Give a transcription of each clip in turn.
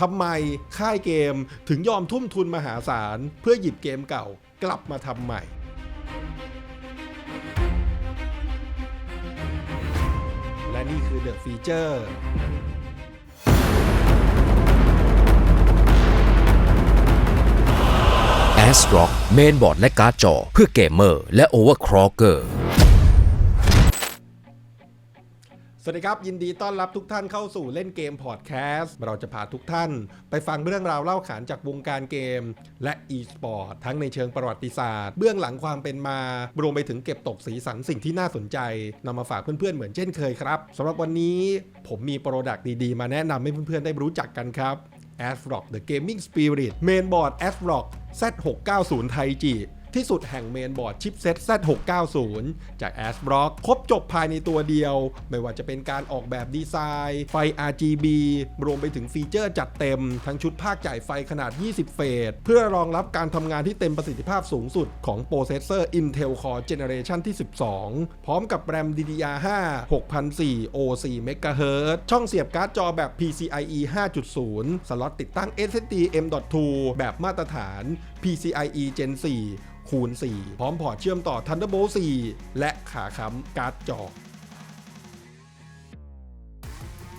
ทำไมค่ายเกมถึงยอมทุ่มทุนมหาศาล เพื่อหยิบเกมเก่ากลับมาทำใหม่และนี่คือ The Feature a s r o c k เมนบอร์ดและการ์ดจอ เพื่อเกมเมอร์และ Overclocker สวั สดีครับ ยินดีต้อนรับทุกท่านเข้าสู่เล่นเกมพอดแคสต์เราจะพาทุกท่าน ไปฟังเรื่องราวเล่าขานจากวงการเกม และ e-sport ทั้งในเชิงประวัติศาสตร์ เบื้องหลังความเป็นมารวมไปถึงเก็บตกสีสันสิ่งที่น่าสนใจนำมาฝากเพื่อนๆเหมือนเช่นเคยครับสำหรับวันนี้ผมมีโปรดักต์ดีๆ มาแนะนำให้เพื่อนๆได้รู้จักกันครับ a s r o c k The Gaming Spirit Mainboard a s r o c k Z690 ไที่สุดแห่งเมนบอร์ดชิปเซ็ต Z690 จาก a s r o c k ครบจบภายในตัวเดียว ไม่ว่าจะเป็นการออกแบบดีไซน์ ไฟ RGB รวมไปถึงฟีเจอร์จัดเต็ม ทั้งชุดภาคจ่ายไฟขนาด 20 เฟส เพื่อรองรับการทำงานที่เต็มประสิทธิภาพสูงสุดของโปรเซสเซอร์ Intel Core Generation ที่ 12 พร้อมกับแรม DDR5 6004 O4 MHz ช่องเสียบการ์ดจอแบบ PCIe 5.0 สล็อตติดตั้ง SSD M.2 แบบมาตรฐาน PCIe Gen 4 คูณ 4 พร้อมพอร์ตเชื่อมต่อ Thunderbolt 4 และขาค้ำการ์ดจอ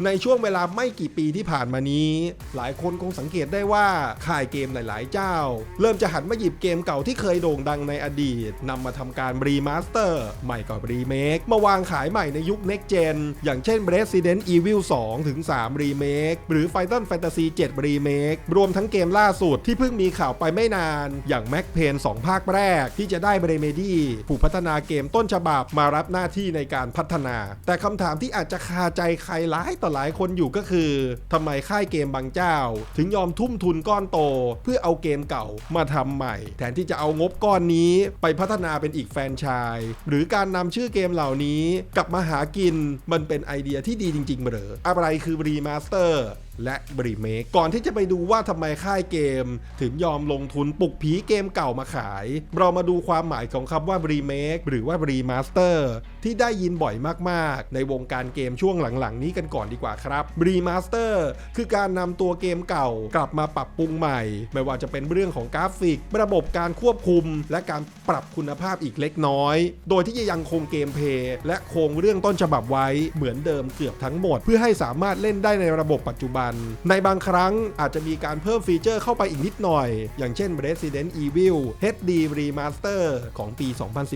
ในช่วงเวลาไม่กี่ปีที่ผ่านมานี้ หลายคนคงสังเกตได้ว่าค่ายเกมหลายๆ เจ้า เริ่มจะหันมาหยิบเกมเก่าที่เคยโด่งดังในอดีตนำมาทำการรีมาสเตอร์ใหม่กับรีเมคมาวางขายใหม่ในยุค Next Gen อย่างเช่น Resident Evil 2ถึง3 Remake หรือ Final Fantasy 7 Remake รวมทั้งเกมล่าสุดที่เพิ่งมีข่าวไปไม่นาน อย่าง Max Payne 2ภาคแรกที่จะได้ Remedy ผู้พัฒนาเกมต้นฉบับมารับหน้าที่ในการพัฒนา แต่คำถามที่อาจจะคาใจใครหลายต่อหลายคนอยู่ก็คือทำไมค่ายเกมบางเจ้า ถึงยอมทุ่มทุนก้อนโต เพื่อเอาเกมเก่ามาทำใหม่ แทนที่จะเอางบก้อนนี้ไปพัฒนาเป็นอีกแฟนชายหรือการนำชื่อเกมเหล่านี้กลับมาหากินมันเป็นไอเดียที่ดีจริงๆเหรออะไรคือรีมาสเตอร์ และรีเมคก่อนที่จะไปดูว่าทำไมค่ายเกม ถึงยอมลงทุนปลุกผีเกมเก่ามาขาย เรามาดูความหมายของคำว่ารีเมคหรือว่ารีมาสเตอร์ที่ได้ยินบ่อยมากๆ ในวงการเกมช่วงหลังๆ นี้กันก่อนดีกว่าครับรีมาสเตอร์คือการนำตัวเกมเก่า กลับมาปรับปรุงใหม่ ไม่ว่าจะเป็นเรื่องของกราฟิก ระบบการควบคุม และการปรับคุณภาพอีกเล็กน้อย โดยที่จะยังคงเกมเพลย์และคงเรื่องต้นฉบับไว้เหมือนเดิมเกือบทั้งหมด เพื่อให้สามารถเล่นได้ในระบบปัจจุบันในบางครั้งอาจจะมีการเพิ่มฟีเจอร์เข้าไปอีกนิดหน่อย อย่างเช่น Resident Evil HD Remaster ของปี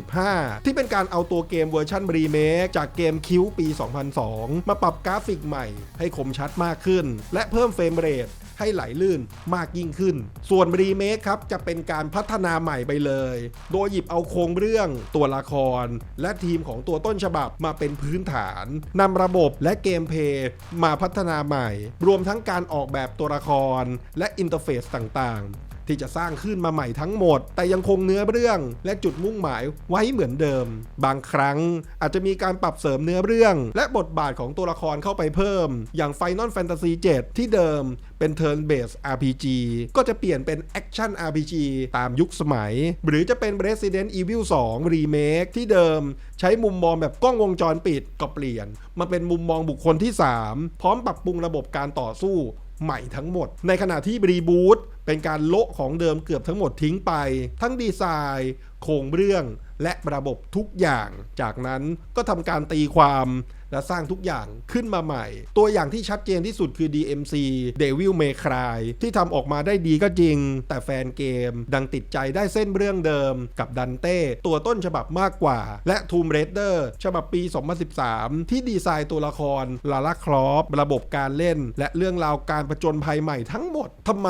2015 ที่เป็นการเอาตัวเกมเวอร์ชันรีเมคจากเกมคิวปี 2002 มาปรับกราฟิกใหม่ให้คมชัดมากขึ้น และเพิ่มเฟรมเรท ให้ไหลลื่นมากยิ่งขึ้น ส่วนรีเมคครับจะเป็นการพัฒนาใหม่ไปเลย โดยหยิบเอาโครงเรื่องตัวละคร และทีมของตัวต้นฉบับมาเป็นพื้นฐานนำระบบและเกมเพย์มาพัฒนาใหม่ รวมทั้งการออกแบบตัวละครและอินเทอร์เฟซต่างๆ ที่จะสร้างขึ้นมาใหม่ทั้งหมด แต่ยังคงเนื้อเรื่องและจุดมุ่งหมายไว้เหมือนเดิม บางครั้งอาจจะมีการปรับเสริมเนื้อเรื่อง และบทบาทของตัวละครเข้าไปเพิ่ม อย่าง Final Fantasy 7 ที่เดิมเป็น Turn Based RPG ก็จะเปลี่ยนเป็น Action RPG ตามยุคสมัย หรือจะเป็น Resident Evil 2 Remake ที่เดิมใช้มุมมองแบบกล้องวงจรปิดก็เปลี่ยน มาเป็นมุมมองบุคคลที่ 3 พร้อมปรับปรุงระบบการต่อสู้ ใหม่ทั้งหมด ในขณะที่รีบูตเป็นการโละของเดิมเกือบทั้งหมดทิ้งไป ทั้งดีไซน์โครงเรื่องและระบบทุกอย่าง จากนั้นก็ทำการตีความและสร้างทุกอย่างขึ้นมาใหม่ ตัวอย่างที่ชัดเจนที่สุดคือ DMC Devil May Cry ที่ทำออกมาได้ดีก็จริง แต่แฟนเกม ดังติดใจได้เส้นเรื่องเดิมกับดันเต้ตัวต้นฉบับมากกว่า และ Tomb Raider ฉบับปี 2013 ที่ดีไซน์ตัวละครลาล่าครอฟระบบการเล่น และเรื่องราวการประจนภัยใหม่ทั้งหมดทำไม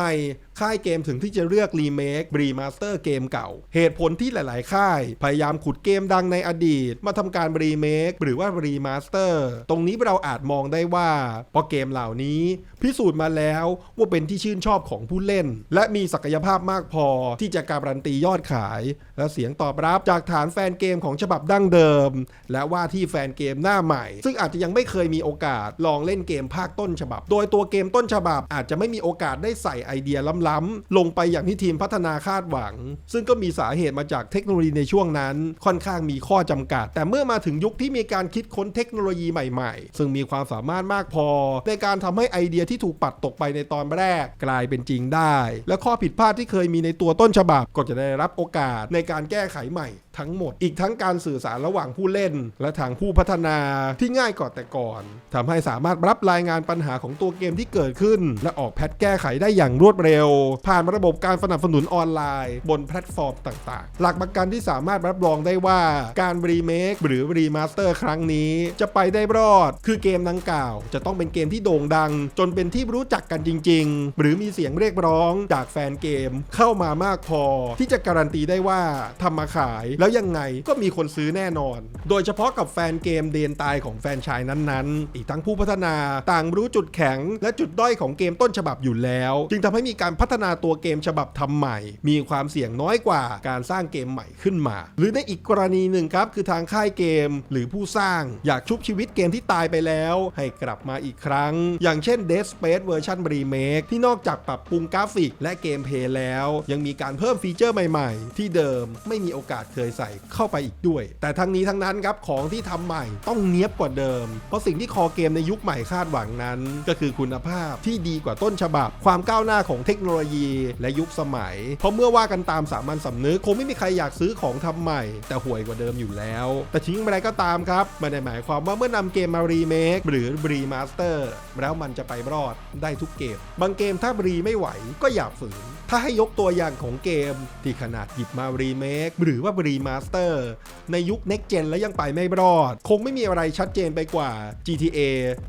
ค่ายเกมถึงที่จะเลือกรีเมครีมาสเตอร์เกมเก่า เหตุผลที่หลาย ๆ ค่าย พยายามขุดเกมดังในอดีต มาทำการรีเมคหรือว่ารีมาสเตอร์ตรงนี้เราอาจมองได้ว่าพราะเกมเหล่านี้ พิสูจน์มาแล้วว่าเป็นที่ชื่นชอบของผู้เล่น และมีศักยภาพมากพอที่จะการันตียอดขาย และเสียงตอบรับจากฐานแฟนเกมของฉบับดั้งเดิม และว่าที่แฟนเกมหน้าใหม่ ซึ่งอาจจะยังไม่เคยมีโอกาสลองเล่นเกมภาคต้นฉบับ โดยตัวเกมต้นฉบับอาจจะไม่มีโอกาสได้ใส่ไอเดียล้ำๆลงไปอย่างที่ทีมพัฒนาคาดหวัง ซึ่งก็มีสาเหตุมาจากเทคโนโลยีในช่วงนั้น ค่อนข้างมีข้อจำกัด แต่เมื่อมาถึงยุคที่มีการคิดค้นเทคโนโลยีใหม่ๆ ซึ่งมีความสามารถมากพอ ในการทำให้ไอเดียที่ถูกปัดตกไปในตอนแรกกลายเป็นจริงได้ และข้อผิดพลาดที่เคยมีในตัวต้นฉบับก็จะได้รับโอกาสในการแก้ไขใหม่ ทั้งหมด อีกทั้งการสื่อสารระหว่างผู้เล่น และทางผู้พัฒนาที่ง่ายกว่าแต่ก่อนทำให้สามารถรับรายงานปัญหาของตัวเกมที่เกิดขึ้น และออกแพทแก้ไขได้อย่างรวดเร็ว ผ่านระบบการสนับสนุนออนไลน์ บนแพลตฟอร์มต่างๆ หลักประกันที่สามารถรับรองได้ว่าการรีเมคหรือรีมาสเตอร์ครั้งนี้ จะไปได้รอด คือเกมดังกล่าว จะต้องเป็นเกมที่โด่งดัง จนเป็นที่รู้จักกันจริง ๆ หรือมีเสียงเรียกร้องจากแฟนเกม เข้ามามากพอ ที่จะการันตีได้ว่าทำมาขายแล้วยังไงก็มีคนซื้อแน่นอน โดยเฉพาะกับแฟนเกมเดนตายของแฟนชายนั้นๆ อีกทั้งผู้พัฒนาต่างรู้จุดแข็ง และจุดด้อยของเกมต้นฉบับอยู่แล้ว จึงทำให้มีการพัฒนาตัวเกมฉบับทำใหม่ มีความเสี่ยงน้อยกว่าการสร้างเกมใหม่ขึ้นมา หรือในอีกกรณีหนึ่งครับคือทางค่ายเกมหรือผู้สร้างอยากชุบชีวิตเกมที่ตายไปแล้ว ให้กลับมาอีกครั้ง อย่างเช่น Dead Space เวอร์ชันรีเมคที่นอกจากปรับปรุงกราฟิกและเกมเพลย์แล้ว ยังมีการเพิ่มฟีเจอร์ใหม่ ๆ ที่เดิมไม่มีโอกาสเคยใส่เข้าไปอีกด้วย แต่ทั้งนี้ทั้งนั้นครับของที่ทำใหม่ต้องเนี้ยบกว่าเดิม เพราะสิ่งที่คอเกมในยุคใหม่คาดหวังนั้น ก็คือคุณภาพที่ดีกว่าต้นฉบับ ความก้าวหน้าของเทคโนโลยีและยุคสมัย เพราะเมื่อว่ากันตามสามัญสำนึกคงไม่มีใครอยากซื้อของทำใหม่ แต่ห่วยกว่าเดิมอยู่แล้ว แต่ทิ้งอะไรก็ตามครับไม่ได้หมายความว่าเมื่อนำเกมมารีเมคหรือรีมาสเตอร์แล้วมันจะไปรอดได้ทุกเกม บางเกมถ้ารีไม่ไหวก็อย่าฝืน ถ้าให้ยกตัวอย่างของเกมที่ขนาดหยิบมารีเมคหรือว่ารีมาสเตอร์ในยุค Next Gen แล้วยังไปไม่รอด คงไม่มีอะไรชัดเจนไปกว่า GTA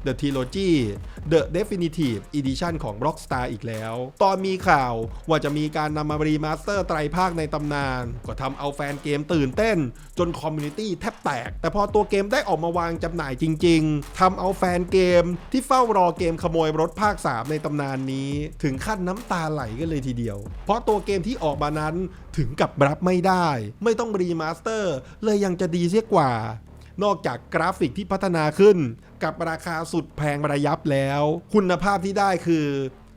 The Trilogy The Definitive Edition ของ Rockstar อีกแล้ว ตอนมีข่าวว่าจะมีการนำมารีมาสเตอร์ไตรภาคในตำนาน ก็ทำเอาแฟนเกมตื่นเต้น จนคอมมูนิตี้แทบแตก แต่พอตัวเกมได้ออกมาวางจำหน่ายจริง ๆทำเอาแฟนเกมที่เฝ้ารอเกมขโมยรถภาค 3 ในตำนานนี้ ถึงขั้นน้ำตาไหลกันเลยทีเดียว เพราะตัวเกมที่ออกมานั้นถึงกับรับไม่ได้ ไม่ต้องรีมาสเตอร์ เลยยังจะดีเสียกว่า นอกจากกราฟิกที่พัฒนาขึ้น กับราคาสุดแพงระยับแล้ว คุณภาพที่ได้คือ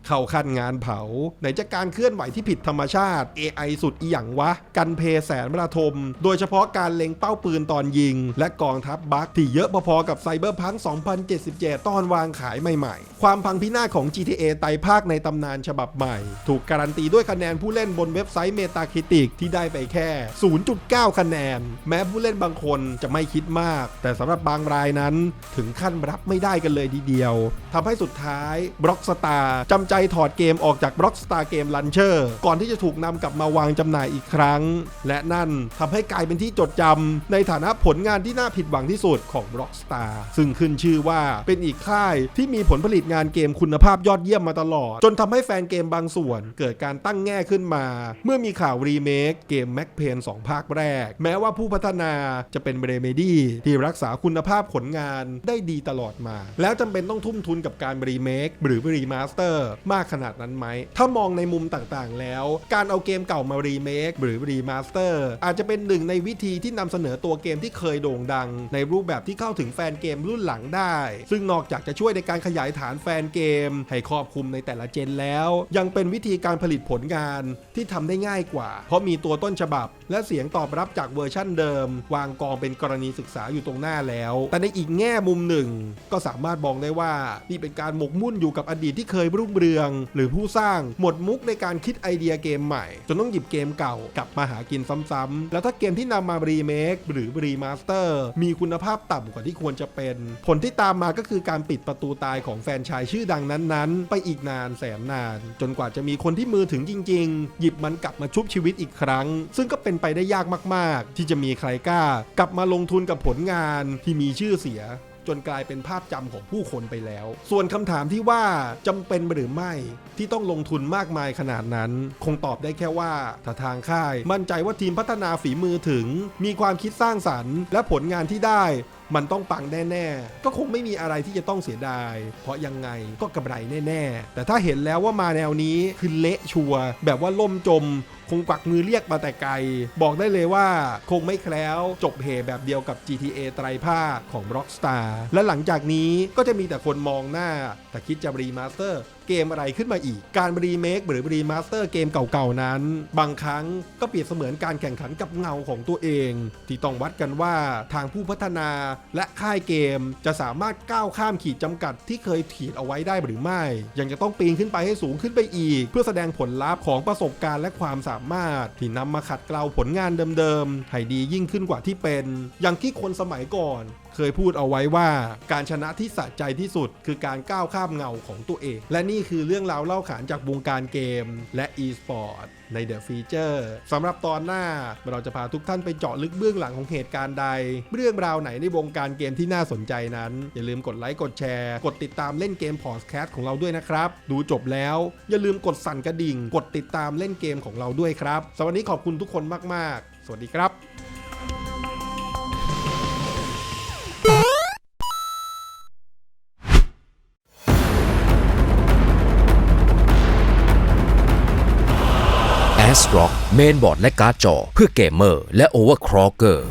เข้าขั้นงานเผา ไหนจะการเคลื่อนไหวที่ผิดธรรมชาติ AI สุดอีหยังวะ กันเพแสนระทม โดยเฉพาะการเล็งเป้าปืนตอนยิง และกองทัพบัคที่เยอะพอๆกับไซเบอร์พัง2077 ตอนวางขายใหม่ๆ ความพังพินาศของ GTA ไตภาคในตำนานฉบับใหม่ ถูกการันตีด้วยคะแนนผู้เล่นบนเว็บไซต์ Metacritic ที่ได้ไปแค่ 0.9 คะแนน แม้ผู้เล่นบางคนจะไม่คิดมาก แต่สำหรับบางรายนั้น ถึงขั้นรับไม่ได้กันเลยทีเดียวทำให้สุดท้ายบล็อกสตาร์จำใจถอดเกมออกจาก Rockstar Game Launcher ก่อนที่จะถูกนำกลับมาวางจำหน่ายอีกครั้ง และนั่นทำให้กลายเป็นที่จดจำในฐานะผลงานที่น่าผิดหวังที่สุดของ Rockstar ซึ่งขึ้นชื่อว่าเป็นอีกค่ายที่มีผลผลิตงานเกมคุณภาพยอดเยี่ยมมาตลอด จนทำให้แฟนเกมบางส่วนเกิดการตั้งแง่ขึ้นมา เมื่อมีข่าวรีเมคเกม Mac p a i n 2 ภาคแรก แม้ว่าผู้พัฒนาจะเป็นเรเมดี้ที่รักษาคุณภาพผลงานได้ดีตลอดมา แล้วจำเป็นต้องทุ่มทุนกับการรีเมคหรือรีมาสเตอร์มากขนาดนั้นไหม ถ้ามองในมุมต่างๆแล้ว การเอาเกมเก่ามารีเมคหรือรีมาสเตอร์อาจจะเป็นหนึ่งในวิธีที่นำเสนอตัวเกมที่เคยโด่งดัง ในรูปแบบที่เข้าถึงแฟนเกมรุ่นหลังได้ ซึ่งนอกจากจะช่วยในการขยายฐานแฟนเกม ให้ครอบคลุมในแต่ละเจนแล้ว ยังเป็นวิธีการผลิตผลงานที่ทำได้ง่ายกว่า เพราะมีตัวต้นฉบับ และเสียงตอบรับจากเวอร์ชั่นเดิม วางกองเป็นกรณีศึกษาอยู่ตรงหน้าแล้ว แต่ในอีกแง่มุมหนึ่ง ก็สามารถมองได้ว่านี่เป็นการหมกมุ่นอยู่กับอดีตที่เคยรุ่งเรืองหรือผู้สร้างหมดมุกในการคิดไอเดียเกมใหม่ จนต้องหยิบเกมเก่ากลับมาหากินซ้ำๆ แล้วถ้าเกมที่นำมารีเมคหรือรีมาสเตอร์มีคุณภาพต่ำกว่าที่ควรจะเป็น ผลที่ตามมาก็คือการปิดประตูตายของแฟนชายชื่อดังนั้นๆ ไปอีกนานแสนนาน จนกว่าจะมีคนที่มือถึงจริง ๆ หยิบมันกลับมาชุบชีวิตอีกครั้ง ซึ่งก็เป็นไปได้ยากมาก ๆ ที่จะมีใครกล้ากลับมาลงทุนกับผลงานที่มีชื่อเสีย จนกลายเป็นภาพจำของผู้คนไปแล้ว ส่วนคำถามที่ว่าจำเป็นหรือไม่ที่ต้องลงทุนมากมายขนาดนั้น คงตอบได้แค่ว่าถ้าทางค่าย มั่นใจว่าทีมพัฒนาฝีมือถึง มีความคิดสร้างสรรค์ และผลงานที่ได้ มันต้องปังแน่ๆ ก็คงไม่มีอะไรที่จะต้องเสียดาย เพราะยังไงก็กำไรแน่ๆ แต่ถ้าเห็นแล้วว่ามาแนวนี้คือเละชัวแบบว่าล่มจม คงกวักมือเรียกมาแต่ไกล บอกได้เลยว่าคงไม่แคล้วจบเหแบบเดียวกับ GTA ไตรภาคของ Rockstar และหลังจากนี้ก็จะมีแต่คนมองหน้าแต่คิดจะรีมาสเตอร์ เกมอะไรขึ้นมาอีก การรีเมคหรือรีมาสเตอร์เกมเก่าๆนั้น บางครั้งก็เปรียบเสมือนการแข่งขันกับเงาของตัวเอง ที่ต้องวัดกันว่าทางผู้พัฒนาและค่ายเกมจะสามารถก้าวข้ามขีดจำกัดที่เคยขีดเอาไว้ได้หรือไม่ ยังจะต้องปีนขึ้นไปให้สูงขึ้นไปอีก เพื่อแสดงผลลัพธ์ของประสบการณ์และความสามารถ ที่นำมาขัดเกลาผลงานเดิมๆให้ดียิ่งขึ้นกว่าที่เป็น อย่างที่คนสมัยก่อนเคยพูดเอาไว้ว่าการชนะที่สะใจที่สุด คือการก้าวข้ามเงาของตัวเอง และนี่คือเรื่องราวเล่าขานจากวงการเกม และ e-sport ใน The Feature สำหรับตอนหน้าเราจะพาทุกท่านไปเจาะลึกเบื้องหลังของเหตุการณ์ใด เรื่องราวไหนในวงการเกมที่น่าสนใจนั้น อย่าลืมกดไลค์กดแชร์ กดติดตามเล่นเกมพอดแคสต์ของเราด้วยนะครับ ดูจบแล้วอย่าลืมกดสั่นกระดิ่ง กดติดตามเล่นเกมของเราด้วยครับสวัสดีขอบคุณทุกคนมาก ๆ สวัสดีครับ a s r o c k เมนบอร์ดและการ์ดจอ เพื่อเกมเมอร์และโอเวอร์ครอเกอร์